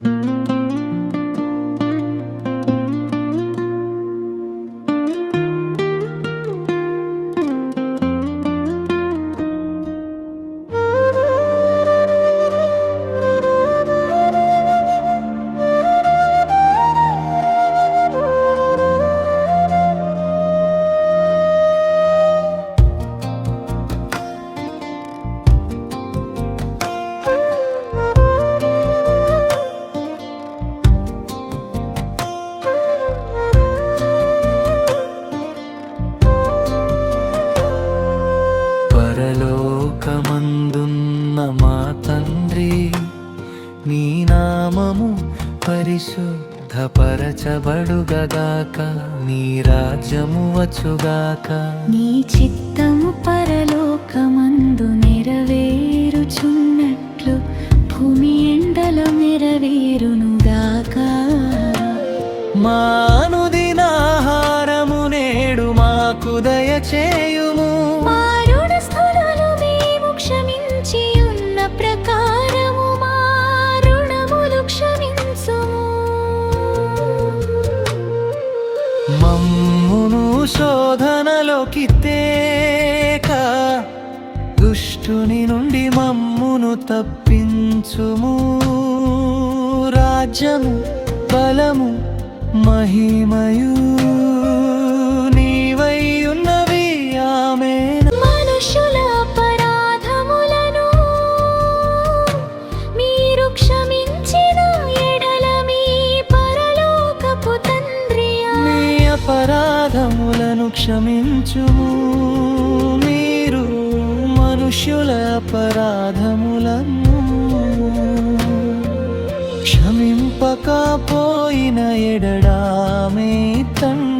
Mm-hmm. పరలోకమందున్న మా తండ్రి నీ నామము పరిశుద్ధపరచబడుగగాక నీ రాజ్యము వచ్చుగాక. నీ చిత్తము పరలోకమందు నెరవేరుచున్నట్లు భూమి ఎండల నెరవేరునుగాక. మానుదినాహారము నేడు మాకు దయచేయుము శోధనలోకి తేక దుష్టుని నుండి మమ్మును తప్పించుము. రాజ్యము బలము మహిమయు అపరాధములను క్షమించుము. మీరు మనుష్యుల అపరాధములను క్షమింపకపోయిన ఎడడామే తండ్రి?